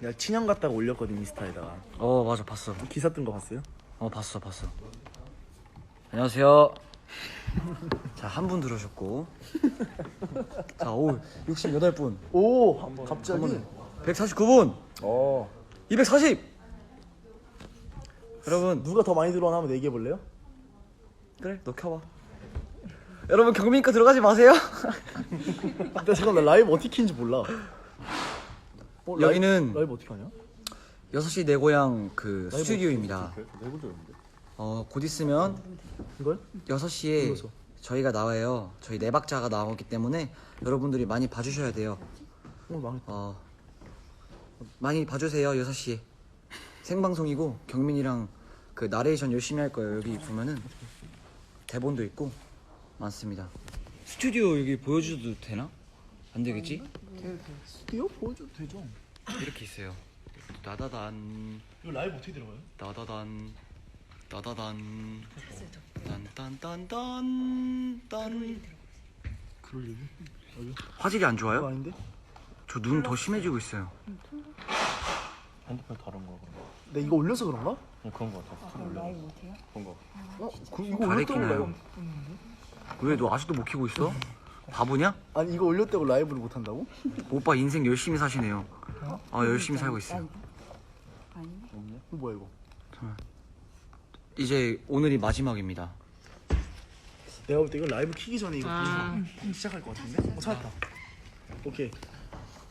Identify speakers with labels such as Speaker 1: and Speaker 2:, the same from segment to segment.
Speaker 1: 내가 친형 갔다가 올렸거든 인스타에다가.
Speaker 2: 어 맞아 봤어.
Speaker 1: 기사 뜬 거 봤어요?
Speaker 2: 어 봤어 봤어. 안녕하세요. 자 한 분 들어오셨고. 자오 68분.
Speaker 1: 오 갑자기?
Speaker 2: 149분
Speaker 1: 어.
Speaker 2: 240 여러분.
Speaker 1: 누가 더 많이 들어오나 한번 얘기해 볼래요?
Speaker 2: 그래 너 켜봐. 여러분 경민이거 들어가지 마세요.
Speaker 1: 근데 잠깐 나 라이브 어떻게 키는지 몰라 어, 라이-
Speaker 2: 여기는
Speaker 1: 라이브 어떻게 하냐?
Speaker 2: 6시 내 고향 그 스튜디오입니다 어곧 있으면
Speaker 1: 이걸?
Speaker 2: 6시에
Speaker 1: 눌러서.
Speaker 2: 저희가 나와요 저희 네 박자가 나오기 때문에 여러분들이 많이 봐주셔야 돼요
Speaker 1: 어 망했다
Speaker 2: 어 많이 봐주세요 6시에 생방송이고 경민이랑 그 나레이션 열심히 할 거예요 여기 보면은 대본도 있고 많습니다 스튜디오 여기 보여줘도 되나? 안 되겠지?
Speaker 1: 스튜디오 보여줘도 되죠
Speaker 2: 이렇게 있어요 나다단
Speaker 1: 이거 라이브 어떻게 들어가요?
Speaker 2: 나다단 나다단 딴딴딴딴 딴
Speaker 1: 그럴 여기
Speaker 2: 화질이 안
Speaker 1: 그거
Speaker 2: 좋아요?
Speaker 1: 아닌데?
Speaker 2: 저 눈 더 심해지고 있어요
Speaker 3: 핸드폰 다른 거 그런 거.
Speaker 1: 내 이거 올려서 그런가?
Speaker 3: 네, 그런 거 같아. 스크롤 올려.
Speaker 4: 라이브 못해요?
Speaker 3: 그런 거.
Speaker 1: 어? 그, 이거
Speaker 2: 다
Speaker 1: 올렸다고
Speaker 2: 레끼나요?
Speaker 1: 라이브
Speaker 2: 왜너 아직도 못 키고 있어? 바보냐?
Speaker 1: 아니 이거 올렸다고 라이브를 못 한다고?
Speaker 2: 오빠 인생 열심히 사시네요. 아 열심히 살고 있어요.
Speaker 4: 아닌데?
Speaker 1: 이거 뭐야 이거
Speaker 2: 이제 오늘이 마지막입니다.
Speaker 1: 내가 볼 때 이거 라이브 키기 전에 이거 보고 시작할 것 같은데? 어 찾았다 오케이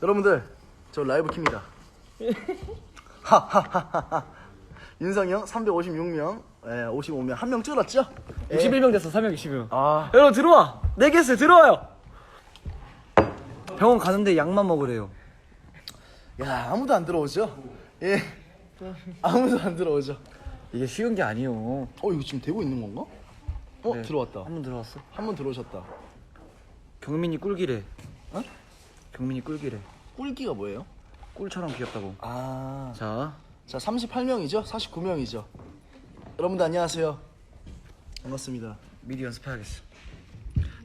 Speaker 1: 여러분들 저 라이브 킵니다 하하하하 윤성이 형 356명 예, 55명 한 명 줄었죠? 예.
Speaker 2: 61명 됐어 320명.
Speaker 1: 아
Speaker 2: 여러분 들어와. 네 개스 들어와요. 병원 가는데 약만 먹으래요.
Speaker 1: 야 아무도 안 들어오죠? 예 아무도 안 들어오죠
Speaker 2: 이게 쉬운 게 아니요.
Speaker 1: 어 이거 지금 되고 있는 건가? 어
Speaker 2: 네.
Speaker 1: 들어왔다
Speaker 2: 한 번 들어왔어.
Speaker 1: 한 번 들어오셨다
Speaker 2: 경민이 꿀기래.
Speaker 1: 어?
Speaker 2: 경민이 꿀기래.
Speaker 1: 꿀기가 뭐예요?
Speaker 2: 꿀처럼 귀엽다고.
Speaker 1: 아,
Speaker 2: 자,
Speaker 1: 자 38명이죠? 49명이죠? 여러분들 안녕하세요 반갑습니다
Speaker 2: 미리 연습해야겠어.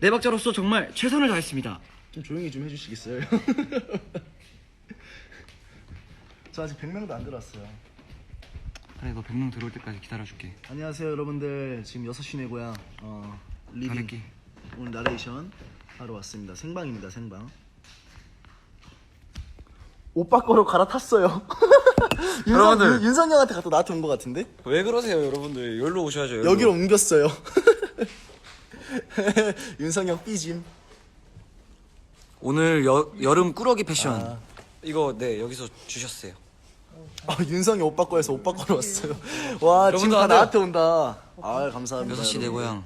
Speaker 2: 네 박자로서 정말 최선을 다했습니다.
Speaker 1: 좀 조용히 좀 해주시겠어요? 저 아직 100명도 안 들어왔어요
Speaker 2: 그래 너 100명 들어올 때까지 기다려줄게.
Speaker 1: 안녕하세요 여러분들 지금 6시 내 고향 어, 리빙
Speaker 2: 다래끼.
Speaker 1: 오늘 나레이션 하러 왔습니다 생방입니다 생방 오빠 거로 갈아탔어요
Speaker 2: 여러분들.
Speaker 1: 윤- 윤성이 형한테 갖다 나한테 온 것 같은데?
Speaker 2: 왜 그러세요 여러분들? 여기로 오셔야죠.
Speaker 1: 여기로 옮겼어요 윤성이 형 삐짐
Speaker 2: 오늘 여, 여름 꾸러기 패션.
Speaker 1: 아.
Speaker 2: 이거 네 여기서 주셨어요.
Speaker 1: 아, 윤성이 오빠 거에서 오빠 거로 왔어요 와 지금
Speaker 2: 다안 돼요.
Speaker 1: 나한테 온다 아 감사합니다
Speaker 2: 6시 내. 고향.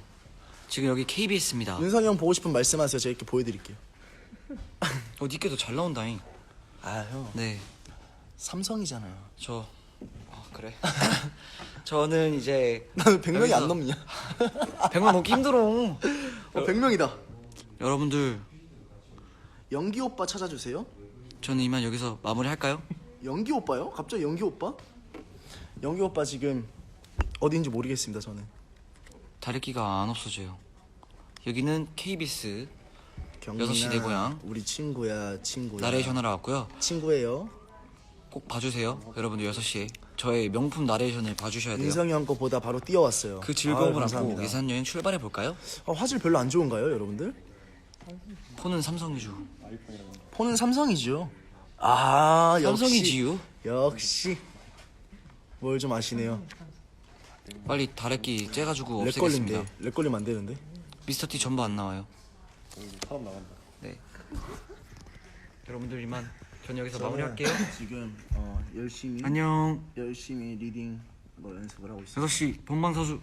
Speaker 2: 지금 여기 KBS입니다.
Speaker 1: 윤성이 형 보고 싶은 말씀하세요 제가 이렇게 보여드릴게요
Speaker 2: 어, 니께도 잘 나온다잉.
Speaker 1: 아형
Speaker 2: 네,
Speaker 1: 삼성이잖아요
Speaker 2: 저. 아, 그래? 저는 이제
Speaker 1: 나는 100명이
Speaker 2: 여기서-
Speaker 1: 안 넘냐
Speaker 2: 100만 넘기 힘들어.
Speaker 1: 어, 100명이다
Speaker 2: 여러분들,
Speaker 1: 연기 오빠 찾아주세요
Speaker 2: 저는 이만 여기서 마무리할까요?
Speaker 1: 연기 오빠요? 갑자기 연기 오빠? 연기 오빠 지금 어디인지 모르겠습니다 저는
Speaker 2: 다래끼가 안 없어져요. 여기는 KBS
Speaker 1: 경민아,
Speaker 2: 6시 내 고향.
Speaker 1: 우리 친구야 친구야
Speaker 2: 나레이션하러 왔고요.
Speaker 1: 친구예요
Speaker 2: 꼭 봐주세요. 여러분들 6시에. 저의 명품 나레이션을 봐주셔야 돼요.
Speaker 1: 윤성이 형 거보다 바로 뛰어왔어요
Speaker 2: 그 즐거움을
Speaker 1: 아유,
Speaker 2: 안고
Speaker 1: 감사합니다.
Speaker 2: 예산 여행 출발해 볼까요?
Speaker 1: 아, 화질 별로 안 좋은가요 여러분들?
Speaker 2: 폰은 삼성이죠.
Speaker 1: 폰은 삼성이죠 아 역시
Speaker 2: 삼성이지요.
Speaker 1: 역시 뭘 좀 아시네요
Speaker 2: 빨리 다래끼 째가지고
Speaker 1: 렉
Speaker 2: 없애겠습니다.
Speaker 1: 걸린대 렉 걸리면 안 되는데
Speaker 2: 미스터 T 전부 안 나와요.
Speaker 3: 사람 나간다.
Speaker 2: 네. 여러분들 이만 전 여기서 마무리할게요.
Speaker 1: 지금 어, 열심히
Speaker 2: 안녕.
Speaker 1: 열심히 리딩 뭐 연습을 하고 있어요
Speaker 2: 6시 본방사수